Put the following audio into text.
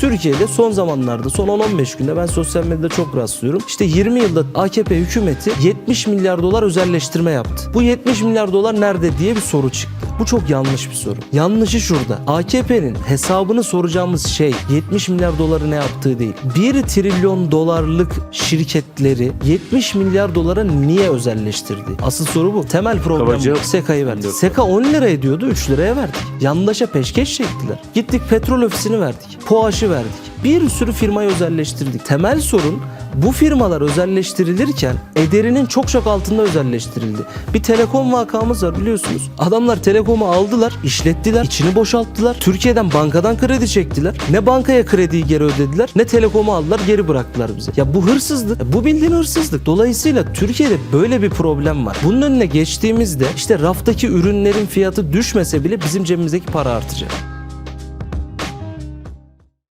Türkiye'de son zamanlarda son 10-15 günde ben sosyal medyada çok rastlıyorum. İşte 20 yılda AKP hükümeti 70 milyar dolar özelleştirme yaptı. Bu 70 milyar dolar nerede diye bir soru çıktı. Bu çok yanlış bir soru. Yanlışı şurada. AKP'nin hesabını soracağımız şey 70 milyar doları ne yaptığı değil. 1 trilyon dolarlık şirketleri 70 milyar dolara niye özelleştirdi? Asıl soru bu. Temel problem bu. SEKA'yı verdik. SEKA 10 lira ediyordu 3 liraya verdik. Yandaşa peşkeş çektiler. Gittik petrol ofisini verdik. POAŞ'ı verdik. Bir sürü firmayı özelleştirdik. Temel sorun bu firmalar özelleştirilirken ederinin çok çok altında özelleştirildi. Bir telekom vakamız var biliyorsunuz. Adamlar telekomu aldılar, işlettiler, içini boşalttılar. Türkiye'den bankadan kredi çektiler. Ne bankaya krediyi geri ödediler ne telekomu aldılar geri bıraktılar bize. Ya bu hırsızlık. Bu bildiğin hırsızlık. Dolayısıyla Türkiye'de böyle bir problem var. Bunun önüne geçtiğimizde işte raftaki ürünlerin fiyatı düşmese bile bizim cebimizdeki para artacak.